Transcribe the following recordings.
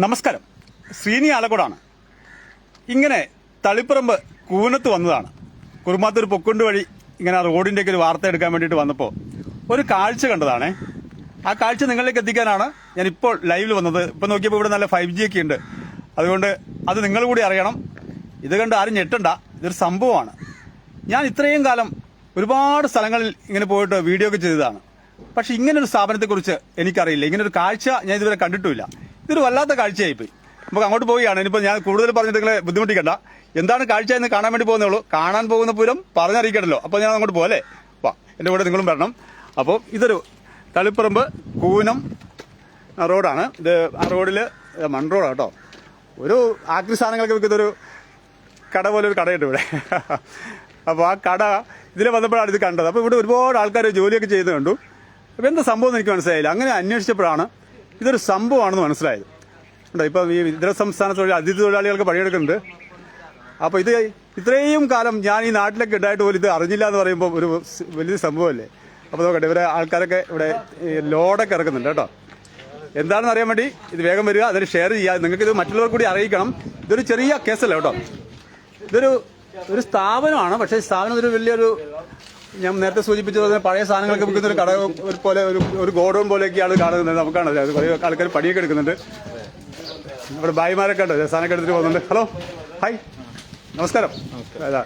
നമസ്കാരം. ശ്രീനി ആലക്കോടാണ് ഇങ്ങനെ തളിപ്പറമ്പ് കൂനത്ത് വന്നതാണ്. കുറുമാത്തൂർ പൊക്കുണ്ട് വഴി ഇങ്ങനെ റോഡിന്റെ ഒരു വാർത്ത എടുക്കാൻ വേണ്ടിയിട്ട് വന്നപ്പോൾ ഒരു കാഴ്ച കണ്ടതാണ്. ആ കാഴ്ച നിങ്ങളിലേക്ക് എത്തിക്കാനാണ് ഞാൻ ഇപ്പോൾ ലൈവിൽ വന്നത്. ഇപ്പം നോക്കിയപ്പോൾ ഇവിടെ നല്ല ഫൈവ് ജി ഒക്കെ ഉണ്ട്. അതുകൊണ്ട് അത് നിങ്ങൾ കൂടി അറിയണം. ഇത് കണ്ട് ആരും ഞെട്ടണ്ട. ഇതൊരു സംഭവമാണ്. ഞാൻ ഇത്രയും കാലം ഒരുപാട് സ്ഥലങ്ങളിൽ ഇങ്ങനെ പോയിട്ട് വീഡിയോ ഒക്കെ ചെയ്തതാണ്. പക്ഷെ ഇങ്ങനൊരു സ്ഥാപനത്തെക്കുറിച്ച് എനിക്കറിയില്ല. ഇങ്ങനൊരു കാഴ്ച ഞാൻ ഇതുവരെ കണ്ടിട്ടുമില്ല. ഇതൊരു വല്ലാത്ത കാഴ്ചയായിപ്പോയി. നമുക്ക് അങ്ങോട്ട് പോവുകയാണ്. ഇനിയിപ്പോൾ ഞാൻ കൂടുതൽ പറഞ്ഞിട്ട് നിങ്ങളെ ബുദ്ധിമുട്ടിക്കണ്ട. എന്താണ് കാഴ്ച എന്ന് കാണാൻ വേണ്ടി പോകുന്നേ ഉള്ളൂ. കാണാൻ പോകുന്ന പൂരം പറഞ്ഞറിയിക്കണല്ലോ അപ്പോൾ ഞാൻ അങ്ങോട്ട് പോകല്ലേ വാ എന്റെ കൂടെ നിങ്ങളും വരണം. അപ്പോൾ ഇതൊരു തളിപ്പറമ്പ് കൂനം റോഡാണ്. ഇത് ആ റോഡിൽ മൺ റോഡാണ് കേട്ടോ. ഒരു ആക്രി സാധനങ്ങളൊക്കെ വിൽക്കുന്നൊരു കട പോലെ ഒരു കടയുണ്ട് ഇവിടെ. അപ്പോൾ ആ കട ഇതിൽ വന്നപ്പോഴാണ് ഇത് കണ്ടത്. അപ്പോൾ ഇവിടെ ഒരുപാട് ആൾക്കാർ ജോലിയൊക്കെ ചെയ്യുന്നത് കണ്ടു. അപ്പോൾ എന്താ സംഭവം എന്ന് എനിക്ക് മനസ്സിലായില്ല. അങ്ങനെ അന്വേഷിച്ചപ്പോഴാണ് ഇതൊരു സംഭവമാണെന്ന് മനസ്സിലായത്. ഉണ്ടോ ഇപ്പം ഈ ഇതര സംസ്ഥാന തൊഴിൽ അതിഥി തൊഴിലാളികൾക്ക് പണിയെടുക്കുന്നുണ്ട്. അപ്പോൾ ഇത് ഇത്രയും കാലം ഞാൻ ഈ നാട്ടിലൊക്കെ ഉണ്ടായിട്ട് പോലും ഇത് അറിഞ്ഞില്ല എന്ന് പറയുമ്പോൾ ഒരു വലിയ സംഭവമല്ലേ? അപ്പോൾ നോക്കട്ടെ ഇവരെ ആൾക്കാരൊക്കെ ഇവിടെ ലോഡൊക്കെ ഇറക്കുന്നുണ്ട് കേട്ടോ. എന്താണെന്ന് അറിയാൻ വേണ്ടി ഇത് വേഗം വരിക അതിന് ഷെയർ ചെയ്യുക. നിങ്ങൾക്ക് ഇത് മറ്റുള്ളവർ കൂടി അറിയിക്കണം. ഇതൊരു ചെറിയ കേസല്ല കേട്ടോ. ഇതൊരു ഒരു സ്ഥാപനമാണ് പക്ഷേ സ്ഥാപനം ഒരു വലിയൊരു ഞാൻ നേരത്തെ സൂചിപ്പിച്ചത് പഴയ സാധനങ്ങളൊക്കെ വിൽക്കുന്ന ഒരു കട ഒരു പോലെ ഒരു ഒരു ഗോഡൗൺ പോലെയൊക്കെയാണ് കാണുന്നത്. നമുക്കാണ്. ആൾക്കാർ പണിയൊക്കെ എടുക്കുന്നുണ്ട്. ഇവിടെ ഭായിമാരൊക്കെ ഉണ്ട്. സാധനമൊക്കെ എടുത്തിട്ട് പോകുന്നുണ്ട്. ഹലോ. ഹായ്. നമസ്കാരം. അതാ.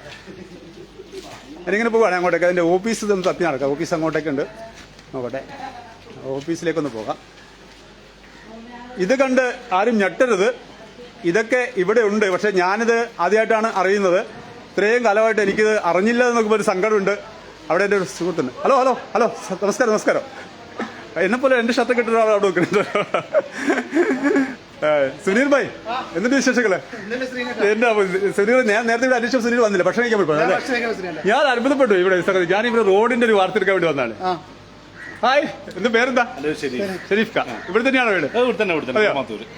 ഞാനിങ്ങനെ പോവാണ് അങ്ങോട്ടേക്ക്. അതിന്റെ ഓഫീസ് ഒന്ന് തപ്പി നടക്കാം. ഓഫീസ് അങ്ങോട്ടേക്കുണ്ട് നോക്കട്ടെ. ഓഫീസിലേക്കൊന്ന് പോകാം. ഇത് കണ്ട് ആരും ഞെട്ടരുത്. ഇതൊക്കെ ഇവിടെ ഉണ്ട്. പക്ഷെ ഞാനിത് ആദ്യമായിട്ടാണ് അറിയുന്നത്. ഇത്രയും കാലമായിട്ട് എനിക്കിത് അറിഞ്ഞില്ല എന്നൊക്കെ ഒരു സങ്കടമുണ്ട്. അവിടെ എന്റെ ഒരു സുഹൃത്തുണ്ട്. ഹലോ ഹലോ ഹലോ നമസ്കാരം നമസ്കാരം. എന്നെ പോലെ എന്റെ ഷർട്ട് കിട്ടുന്ന ആളാണ് അവിടെ നോക്കുന്നത് സുനീർ സുനീൽ ഭായ് എന്തിന്റെ വിശേഷങ്ങൾ? എന്റെ സുനീർ സുനീൽ ഞാൻ നേരത്തെ ഇവിടെ അന്വേഷിച്ച സുനീർ വന്നില്ല ഭക്ഷണം കഴിക്കാൻ പോയി ഞാൻ അത്ഭുതപ്പെട്ടു ഇവിടെ ഞാൻ ഇവിടെ റോഡിന്റെ ഒരു വാർത്തെടുക്കാൻ വേണ്ടി വന്നതാണ്. ഹായ്. എന്ത് പേരെന്താ? ഷെരീഫ്. ഖാൻ ഇവിടെ തന്നെയാണോ വീട്.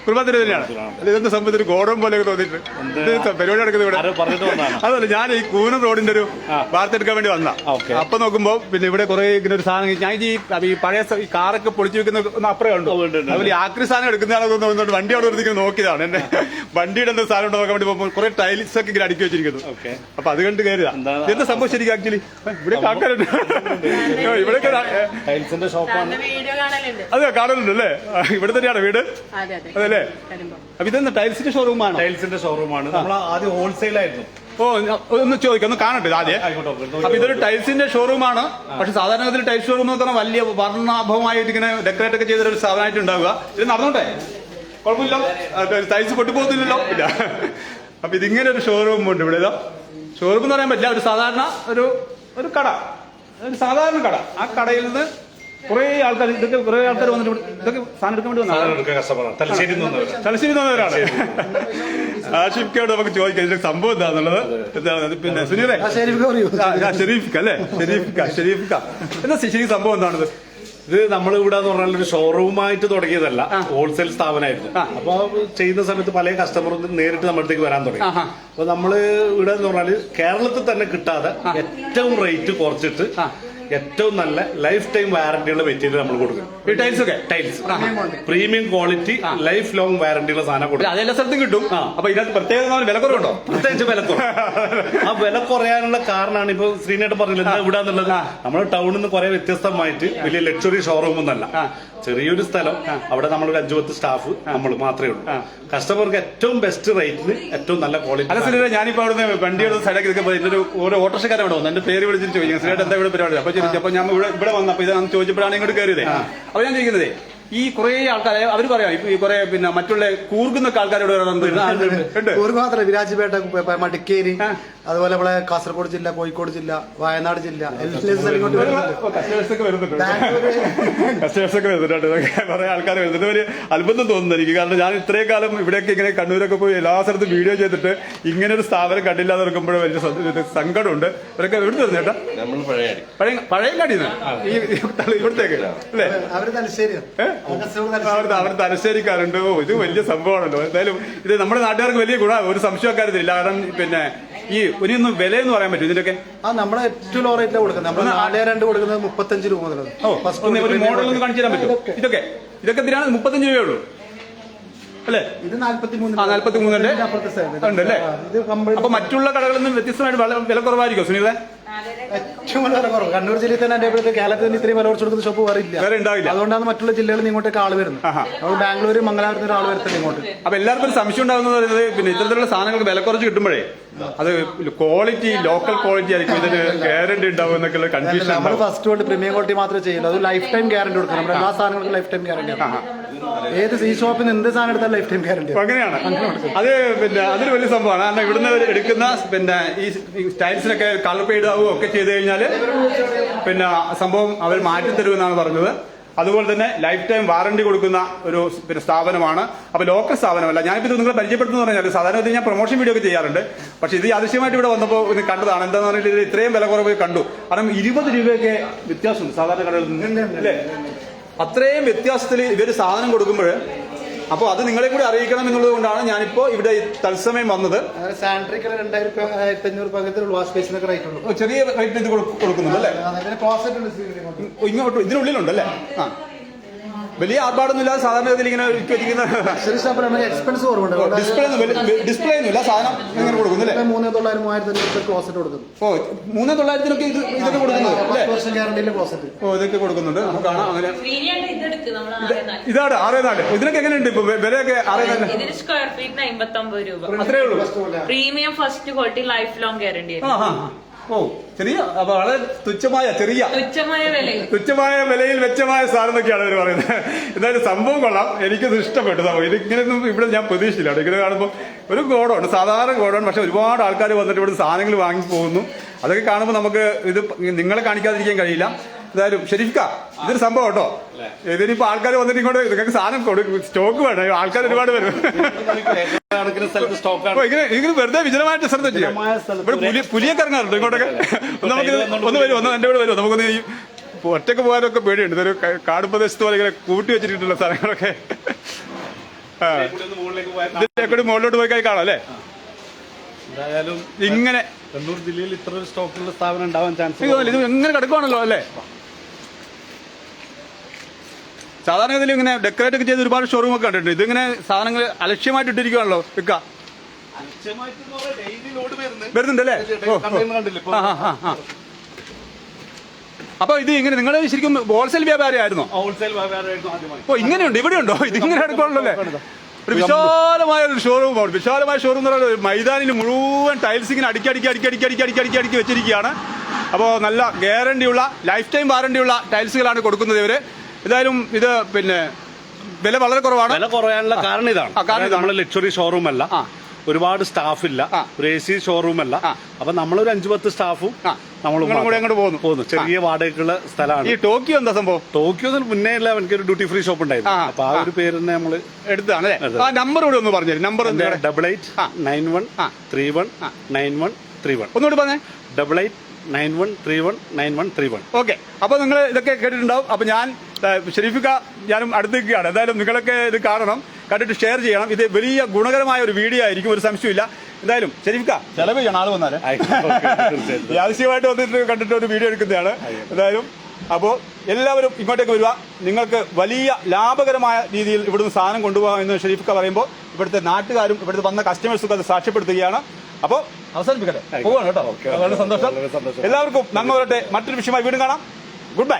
കുറുമാത്തൂര്. തന്നെയാണ്. ഇതെന്താ ഒരു ഗോഡം പോലെ തോന്നിയിട്ട് ഇത് പരിപാടി നടക്കുന്നത് ഇവിടെ. അതല്ല ഞാൻ ഈ കൂനം റോഡിന്റെ ഒരു വാർത്ത എടുക്കാൻ വേണ്ടി വന്ന. അപ്പൊ നോക്കുമ്പോ പിന്നെ ഇവിടെ കുറെ ഇങ്ങനെ ഒരു സാധനം ഞാൻ ഈ പഴയ ഈ കാറൊക്കെ പൊളിച്ചു വെക്കുന്ന ഒന്ന് അപ്പുറം ഉണ്ടോ. അതുപോലെ ആക്രി സാധനം എടുക്കുന്നതാണോ തോന്നുന്നുണ്ട് വണ്ടി അവിടെ ഒരു നോക്കിയതാണ്. എന്റെ വണ്ടിയുടെ എന്താ സാധനം നോക്കാൻ വേണ്ടി പോകുമ്പോൾ കുറെ ടൈൽസ് ഒക്കെ ഇങ്ങനെ അടുക്കി വെച്ചിരിക്കുന്നു. അപ്പൊ അത് കണ്ട് കയറുക? എന്താ സംഭവം ശരിക്കും ആക്ച്വലി ഇവിടെ കാക്കാരുണ്ട് ഇവിടെ ടൈൽസിന്റെ ഷോപ്പാണ് അതെ കാണലുണ്ട്. അല്ലേ ഇവിടെ തന്നെയാണ് വീട്? അതെ അതെ. അതല്ലേ അപ്പൊ ഇതെന്താ ടൈൽസിന്റെ ഷോറൂമാണ് ടൈൽസിന്റെ ഷോറൂമാണ് നമ്മൾ ആദ്യം ഹോൾസെയിൽ ആയിരുന്നു. ഓ ഒന്ന് ചോദിക്കാം ഒന്ന് കാണട്ടെ ഇത് ആദ്യം. അപ്പൊ ഇതൊരു ടൈൽസിന്റെ ഷോറൂമാണ് പക്ഷെ സാധാരണ ഇതിൽ ടൈൽസ് ഷോറൂം എന്ന് പറഞ്ഞാൽ വലിയ വർണാഭമായിട്ട് ഇങ്ങനെ ഡെക്കറേറ്റ് ഒക്കെ ചെയ്തൊരു സാധനമായിട്ട് ഉണ്ടാവുക. ഇത് നടന്നോട്ടെ? കുഴപ്പമില്ല. ടൈൽസ് പൊട്ടിപ്പോകത്തില്ലല്ലോ. ഇല്ല. അപ്പൊ ഇതിങ്ങനെ ഒരു ഷോറൂം ഉണ്ട് ഇവിടെ ഇതാ. ഷോറൂം എന്ന് പറയാൻ പറ്റില്ല. ഒരു സാധാരണ ഒരു ഒരു കട. ഒരു സാധാരണ കട. ആ കടയിൽ നിന്ന് കുറെ ആൾക്കാർ ഇതൊക്കെ കുറെ ആൾക്കാർ വന്നിട്ട് ഇവിടെ ഇതൊക്കെ സാധനം എടുക്കാൻ വേണ്ടി വന്നതാണ് സാധനം തലശ്ശേരി തലശ്ശേരി നിന്നവരാണ് ആഷിഫ്ക്കയോട് നമുക്ക് ചോദിക്കാം ഇതിന്റെ സംഭവം എന്താന്നുള്ളത്? എന്താണ് പിന്നെ സുനീറെ? ആ, ആ, ഷെരീഫിക്ക അല്ലേ? ഷെരീഫിക്ക ഷെരീഫിക്ക. എന്താ ശരിക്കും സംഭവം എന്താണിത്? ഇത് നമ്മൾ ഇവിടെ എന്ന് പറഞ്ഞാൽ ഒരു ഷോറൂമായിട്ട് തുടങ്ങിയതല്ല. ഹോൾസെയിൽ സ്ഥാപനമായിരുന്നു. അപ്പൊ ചെയ്യുന്ന സമയത്ത് പല കസ്റ്റമറും നേരിട്ട് നമ്മുടെ അടുത്തേക്ക് വരാൻ തുടങ്ങി. ആഹാ. അപ്പൊ നമ്മൾ ഇവിടെ എന്ന് പറഞ്ഞാൽ കേരളത്തിൽ തന്നെ കിട്ടാതെ ഏറ്റവും റേറ്റ് കുറച്ചിട്ട് ആ. ഏറ്റവും നല്ല ലൈഫ് ടൈം വാറന്റിയുള്ള മെറ്റീരിയൽ നമ്മൾ കൊടുക്കും. ഈ ടൈൽസ് ഒക്കെ? Tiles premium quality life long വാറന്റിയുള്ള സാധനം കൊടുക്കും. അതെല്ലാ സ്ഥലത്തും കിട്ടും. അപ്പൊ ഇതിനകത്ത് പ്രത്യേക വില കുറവുണ്ടോ? പ്രത്യേകിച്ച് വില കുറവ്. ആ വില കുറയാനുള്ള കാരണമാണ് ഇപ്പൊ ശ്രീനേട്ട് പറഞ്ഞില്ല എന്താ ഇവിടെ എന്നുള്ളത്? നമ്മുടെ ടൗണിൽ നിന്ന് കുറെ വ്യത്യസ്തമായിട്ട് വലിയ ലക്ഷറി ഷോറൂം ഒന്നല്ല. ചെറിയൊരു സ്ഥലം അവിടെ നമ്മളൊരു അഞ്ചു പത്ത് സ്റ്റാഫ് നമ്മൾ മാത്രമേ ഉള്ളൂ. കസ്റ്റമർക്ക് ഏറ്റവും ബെസ്റ്റ് റേറ്റിന് ഏറ്റവും നല്ല അല്ല ക്വാളിറ്റി സുനീറെ ഞാനിപ്പോ അവിടെ ഇതിന്റെ ഒരു ഓരോ ഓട്ടോറിക്ഷക്കാരൻ അവിടെ വന്നു. എന്റെ പേര് വിളിച്ചിട്ട് ചോദിക്കും ശ്രീനേട്ട് എന്താ ഇവിടെ പരിപാടി? അപ്പൊ ചോദിച്ചപ്പോ ഞാൻ ഇവിടെ ഇവിടെ വന്നപ്പോ ഇത് ചോദിച്ചപ്പോഴാണ് ഇങ്ങോട്ട് കയറിയത്. അപ്പൊ ഞാൻ ചോദിക്കുന്നതേ ഈ കുറെ ആൾക്കാരെ അവർ പറയാം. ഇപ്പൊ ഈ കുറെ പിന്നെ മറ്റുള്ള കൂർഗുന്നൊക്കെ ആൾക്കാരോട് ഉണ്ട് കൂർഗ് മാത്രമല്ല വിരാജ്പേട്ട മടിക്കേരി അതുപോലെ നമ്മളെ കാസർഗോഡ് ജില്ല കോഴിക്കോട് ജില്ല വയനാട് ജില്ല ഇങ്ങോട്ട് വരുന്നുണ്ട്. കുറെ ആൾക്കാർ വരുന്നുണ്ട്. ഒരു അത്ഭുതം തോന്നുന്നു എനിക്ക്. കാരണം ഞാൻ ഇത്രയും കാലം ഇവിടെയൊക്കെ ഇങ്ങനെ കണ്ണൂരൊക്കെ പോയി എല്ലാ സ്ഥലത്തും വീഡിയോ ചെയ്തിട്ട് ഇങ്ങനെ ഒരു സ്ഥാപനം കണ്ടില്ലാതെ എന്ന് വലിയ സങ്കടമുണ്ട്. ഇവരൊക്കെ എവിടെ നിന്ന് ചേട്ടാ? പഴയ പഴയ കടിന്ന് ഈ ഇവിടത്തേക്ക്. അല്ലേ? അവർ തലശ്ശേരി. അവർ അവർ തലശ്ശേരിക്കാരുണ്ട് ഓ ഇത് വലിയ സംഭവമാണല്ലോ. എന്തായാലും ഇത് നമ്മുടെ നാട്ടുകാർക്ക് വലിയ ഗുണ ഒരു സംശയക്കാരത്തില്ല കാരണം പിന്നെ ഈ ഇനിയൊന്നും വില എന്ന് പറയാൻ പറ്റും ഇതിന്റെയൊക്കെ ആ നമ്മളെ ഏറ്റവും ലോ റേറ്റിലാണ് കൊടുക്കുന്നത് നമ്മൾ നാല് രണ്ട് കൊടുക്കുന്നത് മുപ്പത്തഞ്ച് രൂപ മുതലാണ് ഓ ഫസ്റ്റ് മോഡൽ ഒന്ന് കാണിച്ചു തരാൻ പറ്റും ഇതൊക്കെ. ഇതൊക്കെ. എന്തിനാണ്? മുപ്പത്തഞ്ച് രൂപയേ ഉള്ളൂ. അല്ലേ? ഇത് നാല്പത്തി മൂന്ന് 43 ന്റെ അപ്പുറത്തെ ഇത് കമ്പനി അപ്പൊ മറ്റുള്ള കടകളിൽ നിന്നും വ്യത്യസ്തമായിട്ട് വില കുറവായിരിക്കും സുനീതെ? ഏറ്റവും വളരെ കുറവ്. കണ്ണൂർ ജില്ലയിൽ തന്നെ എന്റെ കേരളത്തിൽ തന്നെ ഇത്രയും വില കുറച്ച് കൊടുക്കുന്ന ഷോപ്പ് വരില്ല വേറെ ഉണ്ടാവില്ല. അതുകൊണ്ടാണ് മറ്റുള്ള ജില്ലകളിൽ നിന്ന് ഇങ്ങോട്ടേക്ക് ആൾ വരുന്നത്. അപ്പോൾ ബാംഗ്ലൂർ മംഗലാപുരത്ത് ഒരാൾ വരുത്തുന്നത് ഇങ്ങോട്ട്. അപ്പൊ എല്ലാവർക്കും സംശയം ഉണ്ടാകുന്നത് പറയുന്നത് പിന്നെ ഇത്തരത്തിലുള്ള സാധനങ്ങൾക്ക് വില കുറച്ച് കിട്ടുമ്പോഴേ അത് ക്വാളിറ്റി ലോക്കൽ ക്വാളിറ്റി ആയിരിക്കും. ഇതിന് ഗ്യാരണ്ടി ഉണ്ടാവും എന്നൊക്കെ കൺഫ്യൂഷൻ നമ്മൾ ഫസ്റ്റ് വേൾഡ് പ്രീമിയം ക്വാളിറ്റി മാത്രമേ ചെയ്യുള്ളൂ. അത് ലൈഫ് ടൈം ഗ്യാരണ്ടി കൊടുക്കണം. നമ്മുടെ എല്ലാ സാധനങ്ങൾക്കും ലൈഫ് ടൈം ഗ്യാരണ്ടി ഏത് സീ ഷോപ്പിൽ നിന്ന് എന്ത് സാധനം എടുത്താൽ ലൈഫ് ടൈം ഗ്യാരണ്ടി അങ്ങനെയാണ്. അത് പിന്നെ അതൊരു വലിയ സംഭവമാണ്. കാരണം ഇവിടുന്ന് എടുക്കുന്ന പിന്നെ ഈ സ്റ്റൈൽസിനൊക്കെ കളർ പെയ്ഡ് ആവുകയോ ഒക്കെ ചെയ്തു കഴിഞ്ഞാൽ പിന്നെ സംഭവം അവർ മാറ്റി തരുമെന്നാണ് പറഞ്ഞത്. അതുപോലെ തന്നെ ലൈഫ് ടൈം വാറണ്ടി കൊടുക്കുന്ന ഒരു പിന്നെ സ്ഥാപനമാണ്. അപ്പൊ ലോക്കൽ സ്ഥാപനമല്ല. ഞാനിപ്പോൾ ഇത് നിങ്ങളെ പരിചയപ്പെടുത്തുന്നു പറഞ്ഞാൽ സാധാരണ ഞാൻ പ്രൊമോഷൻ വീഡിയോ ഒക്കെ ചെയ്യാറുണ്ട്. പക്ഷെ ഇത് അതിശയമായിട്ട് ഇവിടെ വന്നപ്പോൾ ഇത് കണ്ടതാണ്. എന്താണെന്ന് പറഞ്ഞാൽ ഇത് ഇത്രയും വില കുറവ് കണ്ടു. കാരണം ഇരുപത് രൂപയൊക്കെ വ്യത്യാസമുണ്ട് സാധാരണ കടകളിൽ നിന്ന്. അല്ലേ അത്രയും വ്യത്യാസത്തിൽ ഇവർ സാധനം കൊടുക്കുമ്പോൾ അപ്പോൾ അത് നിങ്ങളെ കൂടി അറിയിക്കണം എന്നുള്ളത് കൊണ്ടാണ് ഞാനിപ്പോൾ ഇവിടെ തത്സമയം വന്നത്. സാനിറ്ററി കളർ രണ്ടായിരത്തി ആയിരത്തി അഞ്ഞൂറ് അങ്ങനത്തെ വാഷ് ബേസിനൊക്കെ റേറ്റ് ഉള്ളൂ. ചെറിയ റേറ്റിന് ഇത് കൊടുക്കുന്നുണ്ട് അല്ലേ? ക്ലോസറ്റ് ഉണ്ട് ഇങ്ങോട്ട്. ഓ, ഇങ്ങോട്ട് ഇതിനുള്ളിലുണ്ടല്ലേ ആ. വലിയ ആർഭാടൊന്നുമില്ലാതെ സാധാരണ ഗതിയിൽ ഇങ്ങനെ ഒരുക്കി വെച്ചിരിക്കുന്ന എക്സ്പെൻസ് കുറവുണ്ട്. ഡിസ്പ്ലേ ഒന്നും ഡിസ്പ്ലേ ഒന്നുമില്ല. സാധനം ഇങ്ങനെ കൊടുക്കുന്നു അല്ലേ? മൂന്നേ തൊള്ളായിരം മൂവായിരത്തി ക്ലോസറ്റ് കൊടുക്കുന്നു. ഓ മൂന്നേ തൊള്ളായിരത്തിനൊക്കെ ഇത് ഇതൊക്കെ കൊടുക്കുന്നത് അല്ലേ? പത്ത് വർഷം ഗ്യാരണ്ടിയിലെ ക്ലോസറ്റ് ഓ ഇതൊക്കെ കൊടുക്കുന്നുണ്ട്. നമുക്ക് കാണാം. അങ്ങനെ. ഇതാണ് ആറേ നാട് ഇതിനൊക്കെ എങ്ങനെയുണ്ട് ഇപ്പൊ? വിലയൊക്കെ ആറേ നാട് ഇതിന് സ്ക്വയർ ഫീറ്റിന് അമ്പത്തൊമ്പത് രൂപ. അത്രേ ഉള്ളൂ. Premium first quality life long guarantee ആ. ഓ ചെറിയ അപ്പൊ വളരെ തുച്ഛമായ ചെറിയ. തുച്ഛമായ വിലയിൽ. തുച്ഛമായ വിലയിൽ വെച്ചമായ സാധനം എന്നൊക്കെയാണ് അവർ പറയുന്നത്. എന്തായാലും സംഭവം കൊള്ളാം. എനിക്കത് ഇഷ്ടപ്പെട്ടു. സംഭവം. ഇത് ഇങ്ങനെയൊന്നും ഇവിടെ ഞാൻ പ്രതീക്ഷിച്ചില്ല. ഇങ്ങനെ കാണുമ്പോൾ ഒരു ഗോഡൗൺ സാധാരണ ഗോഡൗൺ പക്ഷെ ഒരുപാട് ആൾക്കാർ വന്നിട്ട് ഇവിടെ സാധനങ്ങൾ വാങ്ങി പോകുന്നു. അതൊക്കെ കാണുമ്പോൾ നമുക്ക് ഇത് നിങ്ങളെ കാണിക്കാതിരിക്കാൻ കഴിയില്ല. എന്തായാലും ഷെരീഫ്ക്ക ഇതൊരു സംഭവം കേട്ടോ. ഇതിനിപ്പോ ആൾക്കാർ വന്നിട്ട് ഇങ്ങോട്ട് നിങ്ങൾക്ക് സാധനം കൊടുക്കും സ്റ്റോക്ക് വേണം ആൾക്കാർ ഒരുപാട് വരും. ഇങ്ങനെ വെറുതെ വിജനമായിട്ട് ശ്രദ്ധ ചെയ്യാം ഇവിടെ പുലി പുലിയൊക്കെ ഇറങ്ങാറുണ്ട് ഇങ്ങോട്ടൊക്കെ? നമുക്ക് ഒന്ന് വരും ഒന്ന് എന്റെ കൂടെ വരും. നമുക്കൊന്ന് ഈ ഒറ്റയ്ക്ക് പോകാനൊക്കെ പേടിയുണ്ട്. ഇതൊരു കാട് പ്രദേശത്ത് പോലെ ഇങ്ങനെ കൂട്ടി വെച്ചിട്ടുള്ള സ്ഥലങ്ങളൊക്കെ ഇതിന്റെ കൂടി മുകളിലോട്ട് പോയി കൈ കാണാം അല്ലേ? എന്തായാലും ഇങ്ങനെ. കണ്ണൂർ ജില്ലയിൽ ഇത്ര ഒരു സ്റ്റോക്കുള്ള സ്ഥാപനം ഉണ്ടാവാൻ ചാൻസ് ഇത് എങ്ങനെ കിടക്കുവാണല്ലോ അല്ലേ? സാധാരണ ഇതിൽ ഇങ്ങനെ ഡെക്കറേറ്റ് ഒക്കെ ചെയ്ത് ഒരുപാട് ഷോറൂം ഒക്കെ കണ്ടിട്ടുണ്ട്. ഇതിങ്ങനെ സാധനങ്ങൾ അലക്ഷ്യമായിട്ട് ഇട്ടിരിക്കുകയാണല്ലോ. വിൽക്ക ഡെയിലി ലോഡ് വരുന്നത് വരുന്നുണ്ട് അല്ലേ ഓ, ഓ. കണ്ടെയ്നർ കണ്ടില്ലേ ഇപ്പൊ? ആ, ആ, ആ, ആ. അപ്പൊ ഇത് ഇങ്ങനെ നിങ്ങൾ ശരിക്കും ഹോൾസെയിൽ വ്യാപാരിയായിരുന്നോ? ഹോൾസെയിൽ വ്യാപാരമായിരുന്നു ഇങ്ങനെയുണ്ട് ഓ ഇങ്ങനെയുണ്ട് ഇവിടെയുണ്ടോ? ഇത് ഇങ്ങനെ എടുക്കണല്ലോ ഒരു വിശാലമായ ഒരു ഷോറൂം ആണ്. വിശാലമായ ഷോറൂം എന്ന് പറയുന്നത് മൈതാനിൽ മുഴുവൻ ടൈൽസ് ഇങ്ങനെ അടിക്കി അടിക്കി അടിക്കി അടിക്കി അടിക്കി അടിക്കി അടിക്കി അടിക്കി വെച്ചിരിക്കുകയാണ്. അപ്പോൾ നല്ല ഗ്യാരണ്ടിയുള്ള ലൈഫ് ടൈം വാറണ്ടിയുള്ള ടൈൽസുകളാണ് കൊടുക്കുന്നത് ഇവർ. ഏതായാലും ഇത് പിന്നെ വില വളരെ കുറവാണ്. വില കുറയാനുള്ള കാരണം ഇതാണ്. നമ്മൾ കാരണം നമ്മൾ ലക്ഷറി ഷോറൂം അല്ല. ഒരുപാട് സ്റ്റാഫ് ഇല്ല. ഒരു എ സി ഷോറൂം അല്ല. അപ്പൊ നമ്മളൊരു അഞ്ചു പത്ത് സ്റ്റാഫും നമ്മൾ കൂടെ അങ്ങോട്ട് പോകുന്നു. പോകുന്നു. ചെറിയ വാടകയ്ക്കുള്ള സ്ഥലമാണ്. ഈ ടോക്കിയോ എന്താ സംഭവം? ടോക്കിയോ മുന്നേ അല്ല എനിക്കൊരു ഡ്യൂട്ടി ഫ്രീ ഷോപ്പ് ഉണ്ടായിരുന്നു. അപ്പൊ ആ ഒരു പേര് തന്നെ നമ്മൾ എടുത്താണ് ആ നമ്പർ കൂടെ ഒന്ന് പറഞ്ഞു number double eight. Nine one. Three one nine one three one ഒന്നുകൂടി പറഞ്ഞേ. Double eight nine one three one nine one three one okay അപ്പൊ നിങ്ങൾ ഇതൊക്കെ കേട്ടിട്ടുണ്ടാവും അപ്പൊ ഞാൻ ഷെരീഫിക്ക ഞാനും അടുത്ത് നിൽക്കുകയാണ് എന്തായാലും നിങ്ങളൊക്കെ ഇത് കാണണം കണ്ടിട്ട് ഷെയർ ചെയ്യണം ഇത് വലിയ ഗുണകരമായ ഒരു വീഡിയോ ആയിരിക്കും ഒരു സംശയമില്ല എന്തായാലും ഷെരീഫിക്ക ചെലവ് ചെയ്യണം ആൾ വന്നാൽ ആവശ്യമായിട്ട് വന്നിട്ട് കണ്ടിട്ട് ഒരു വീഡിയോ എടുക്കുന്നതാണ് എന്തായാലും അപ്പോൾ എല്ലാവരും ഇങ്ങോട്ടേക്ക് വരിക നിങ്ങൾക്ക് വലിയ ലാഭകരമായ രീതിയിൽ ഇവിടുന്ന് സാധനം കൊണ്ടുപോകാം എന്ന് ഷെരീഫിക്ക പറയുമ്പോൾ ഇവിടുത്തെ നാട്ടുകാരും ഇവിടുത്തെ വന്ന കസ്റ്റമേഴ്സും അത് സാക്ഷ്യപ്പെടുത്തുകയാണ് അപ്പോൾ അവസാനിപ്പിക്കട്ടെ. പോവാണ് കേട്ടോ. വളരെ സന്തോഷം. എല്ലാവർക്കും നന്മ വരട്ടെ. മറ്റൊരു വിഷയമായി വീണ്ടും കാണാം. Good bye.